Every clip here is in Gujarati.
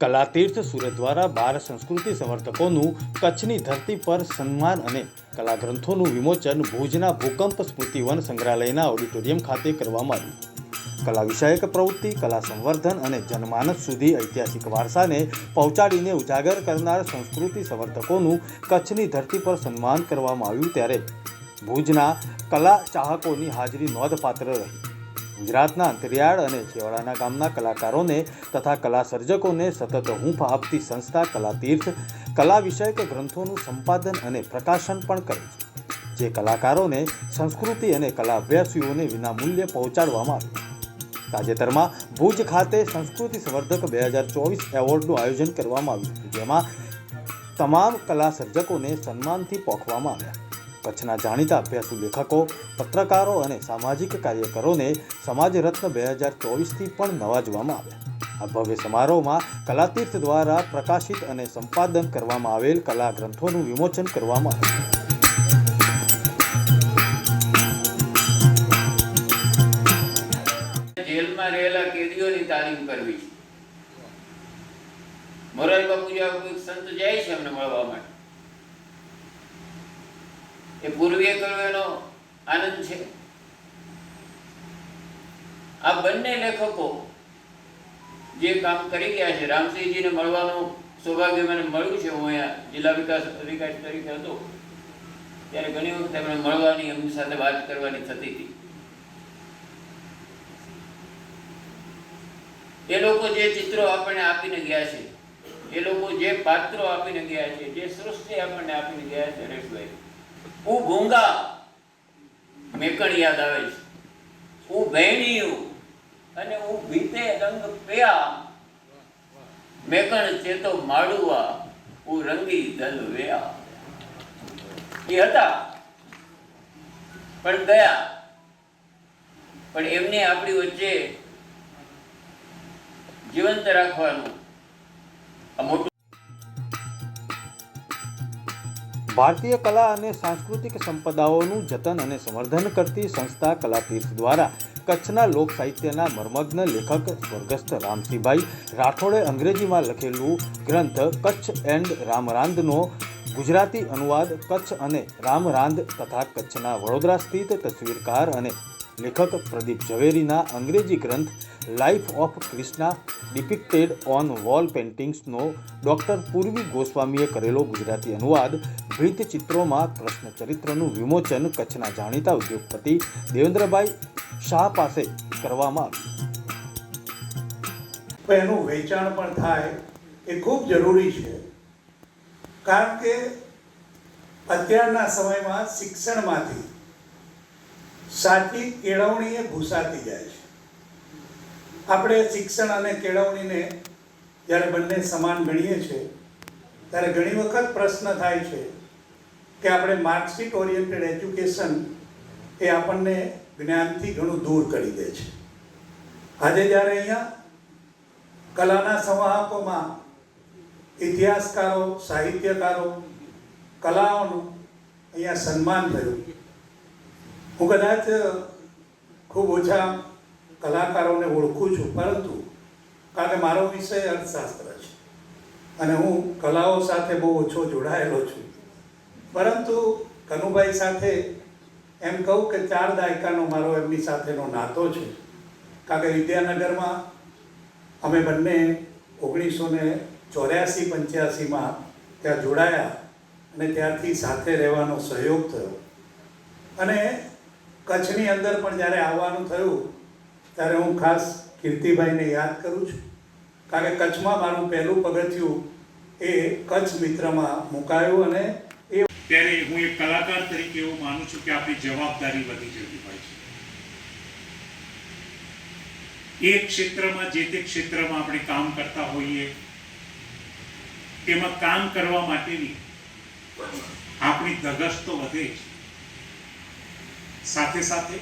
કલાતીર્થ સુરત દ્વારા બાર સંસ્કૃતિ સંવર્ધકોનું કચ્છની ધરતી પર સન્માન અને કલાગ્રંથોનું વિમોચન ભુજના ભૂકંપ સ્મૃતિવન સંગ્રહાલયના ઓડિટોરિયમ ખાતે કરવામાં આવ્યું. કલા વિષયક પ્રવૃત્તિ, કલા સંવર્ધન અને જનમાનસ સુધી ઐતિહાસિક વારસાને પહોંચાડીને ઉજાગર કરનાર સંસ્કૃતિ સંવર્ધકોનું કચ્છની ધરતી પર સન્માન કરવામાં આવ્યું ત્યારે ભુજના કલા ચાહકોની હાજરી નોંધપાત્ર રહી. ગુજરાતના અંતરિયાળ અને છેવાડાના ગામના કલાકારોને તથા કલા સર્જકોને સતત હૂંફ આપતી સંસ્થા કલાતીર્થ, કલા વિષયક ગ્રંથોનું સંપાદન અને પ્રકાશન પણ કરે છે, જે કલાકારોને સંસ્કૃતિ અને કલા અભ્યાસીઓને વિનામૂલ્યે પહોંચાડવામાં આવે તાજેતરમાં ભુજ ખાતે સંસ્કૃતિ સંવર્ધક બે હજાર ચોવીસ એવોર્ડનું આયોજન કરવામાં આવ્યું હતું, જેમાં તમામ કલા સર્જકોને સન્માનથી પોખવામાં આવ્યા. કચ્છના જાણીતા અભ્યાસુ લેખકો, પત્રકારો અને સામાજિક કાર્યકરોને સમાજ રત્ન બે હજાર ચોવીસથી પણ નવાજવામાં આવ્યા. આ ભવ્ય સમારોહમાં કલાતીર્થ દ્વારા પ્રકાશિત અને સંપાદન કરવામાં આવેલ કલા ગ્રંથોનું વિમોચન કરવામાં આવ્યું. જેલમાં રહેલા કેદીઓની તાલીમ કરવી. મોરારી બાપુ સંત જાય છે એમને મળવા માટે? એ પૂર્વીય એનો આનંદ છે. આ બંને લેખકો જે કામ કરી ગયા છે, રામસિંહજીને મળવાનું સૌભાગ્ય મને મળ્યું છે. હું અહીંયા જિલ્લા વિકાસ અધિકારી તરીકે હતો, ત્યારે ઘણી વખત એમને મળવાની, એમની સાથે વાત કરવાની થતી હતી. એ લોકો જે ચિત્રો આપણને આપીને ગયા છે, એ લોકો જે પાત્રો આપીને ગયા છે, જે સૃષ્ટિ આપણને આપીને ગયા છે રેશભાઈ હું ભૂંગા મેકણ યાદ આવે છે. ઉ ભેણિયું અને ઉ ભીતે રંગ પ્યા. મેકણ ચેતો માડુઆ ઉ રંગી દલ વેયા. એ હતા. પણ ગયા. પણ એમને આપણી વચ્ચે જીવંત રાખવાનું. આ મોટું ભારતીય કલા અને સાંસ્કૃતિક સંપદાઓનું જતન અને સંવર્ધન કરતી સંસ્થા કલાતીર્થ દ્વારા કચ્છના લોક સાહિત્યના મર્મગ્ન લેખક સ્વર્ગસ્થ રામસિંહભાઈ રાઠોડે અંગ્રેજીમાં લખેલું ગ્રંથ કચ્છ એન્ડ રામરાંદનો ગુજરાતી અનુવાદ કચ્છ અને રામરાંદ તથા કચ્છના વડોદરા સ્થિત તસવીરકાર અને લેખક પ્રદીપ ઝવેરીના અંગ્રેજી ગ્રંથ life of Krishna depicted on wall પેઇન્ટિંગ્સનો doctor Purvi ગોસ્વામીએ કરેલો ગુજરાતી અનુવાદ. ભીંત ચિત્રોમાં કૃષ્ણ ચરિત્રનું વિમોચન કચ્છના જાણીતા ઉદ્યોગપતિ દેવેન્દ્રભાઈ શાહ પાસે કરવામાં આવ્યું. એનું વેચાણ પણ થાય એ ખૂબ જરૂરી છે. કારણ કે અત્યારના સમયમાં શિક્ષણમાંથી સાચી કેળવણી એ ભૂસાતી જાય છે. આપણે શિક્ષણ અને કેળવણીને જ્યારે બંને સમાન ગણીએ છીએ, ત્યારે ઘણી વખત પ્રશ્ન થાય છે કે આપણે માર્કશીટ ઓરિએન્ટેડ એજ્યુકેશન એ આપણને જ્ઞાનથી ઘણું દૂર કરી દે છે. આજે જ્યારે અહીંયા કલાના સંવાહકોમાં ઇતિહાસકારો, સાહિત્યકારો, કલાઓનું અહીંયા સન્માન થયું હું કદાચ ખૂબ ઓછા કલાકારોને ઓળખું છું, પરંતુ કારણ કે મારો વિષય અર્થશાસ્ત્ર છે અને હું કલાઓ સાથે બહુ ઓછો જોડાયેલો છું. પરંતુ કનુભાઈ સાથે એમ કહું કે ચાર દાયકાનો મારો એમની સાથેનો નાતો છે. કારણ કે વિદ્યાનગરમાં અમે બંને ઓગણીસો ને ચોર્યાસી પંચ્યાસીમાં ત્યાં જોડાયા અને ત્યારથી સાથે રહેવાનો સહયોગ થયો. અને કચ્છની અંદર પણ જ્યારે આવવાનું થયું, ત્યારે હું ખાસ કીર્તિભાઈને યાદ કરું છું. કારણ કે કચ્છમાં મારું પહેલું પગથિયું એ કચ્છ મિત્રમાં મુકાયું અને એ ત્યારે હું એક કલાકાર તરીકે એવું માનું છું કે આપણી જવાબદારી વધી જતી હોય છે. એ ક્ષેત્રમાં, જે તે ક્ષેત્રમાં આપણે કામ કરતા હોઈએ, તેમાં કામ કરવા માટેની આપણી ધગશ તો વધે જ. સાથે સાથે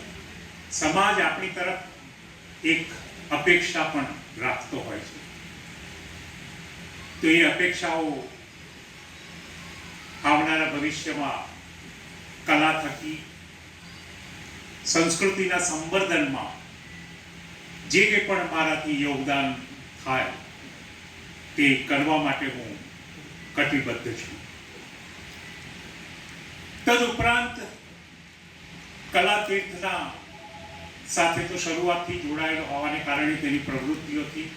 સમાજ આપણી તરફ એક અપેક્ષા પણ રાખતો હોય છે. તો એ અપેક્ષાઓ આવનારા ભવિષ્યમાં કલા થકી, સંસ્કૃતિના સંવર્ધનમાં જે કંઈ પણ મારાથી યોગદાન થાય તે કરવા માટે હું કટિબદ્ધ છું. તદુપરાંત કલા તીર્થના સાથે તો શરૂઆતથી જોડાયેલો હોવાને કારણે તેની પ્રવૃત્તિઓથી,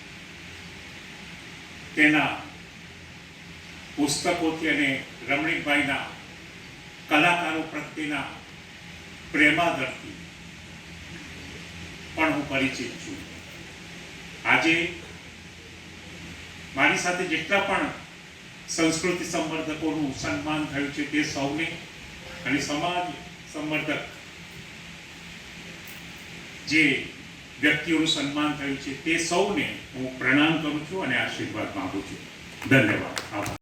તેના પુસ્તકોથી અને રમણીકભાઈના કલાકારો પ્રત્યેના પ્રેમાદરથી પણ હું પરિચિત છું. આજે મારી સાથે જેટલા પણ સંસ્કૃતિ સંવર્ધકોનું સન્માન થયું છે તે સૌને, અને સમાજ સંવર્ધક જે વ્યક્તિઓનું સન્માન થયું છે, તે સૌને હું પ્રણામ કરું છું અને આશીર્વાદ માંગુ છું. ધન્યવાદ. આભાર.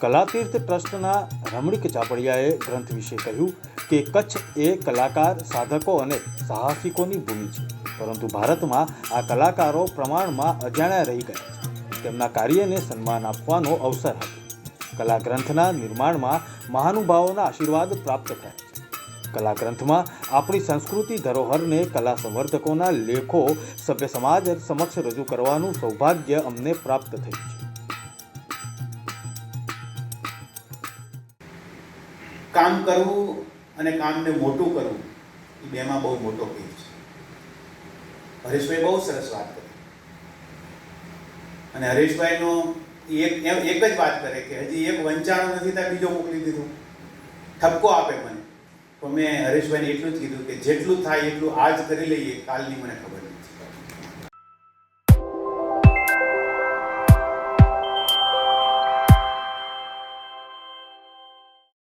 કલાતીર્થ ટ્રસ્ટના રમણીક ચાપડિયાએ ગ્રંથ વિશે કહ્યું કે કચ્છ એ કલાકાર, સાધકો અને સાહસિકોની ભૂમિ છે, પરંતુ ભારતમાં આ કલાકારો પ્રમાણમાં અજાણ્યા રહી ગયા તેમના કાર્યને સન્માન આપવાનો અવસર હતો. કલા ગ્રંથના નિર્માણમાં મહાનુભાવોના આશીર્વાદ પ્રાપ્ત થયા. છે કલા ગ્રંથમાં આપણી સંસ્કૃતિ ધરોહરને કલા સંવર્ધકોના લેખો સભ્ય સમાજ સમક્ષ રજૂ કરવાનું સૌભાગ્ય અમને પ્રાપ્ત થયું છે. કામ કરવું અને કામને મોટું કરવું એ બેમાં બહુ મોટો ભેદ છે. હરેશભાઈ બહુ સરસ વાત કરી. અને હરેશભાઈનો એક એક જ વાત કરે કે હજી એક વંચાણો નથી, ત્યાં બીજો મોકલી દીધું. ઠપકો આપે મને. તો મેં હરેશભાઈને એટલું જ કીધું કે જેટલું થાય એટલું આજ કરી લઈએ, કાલની મને ખબર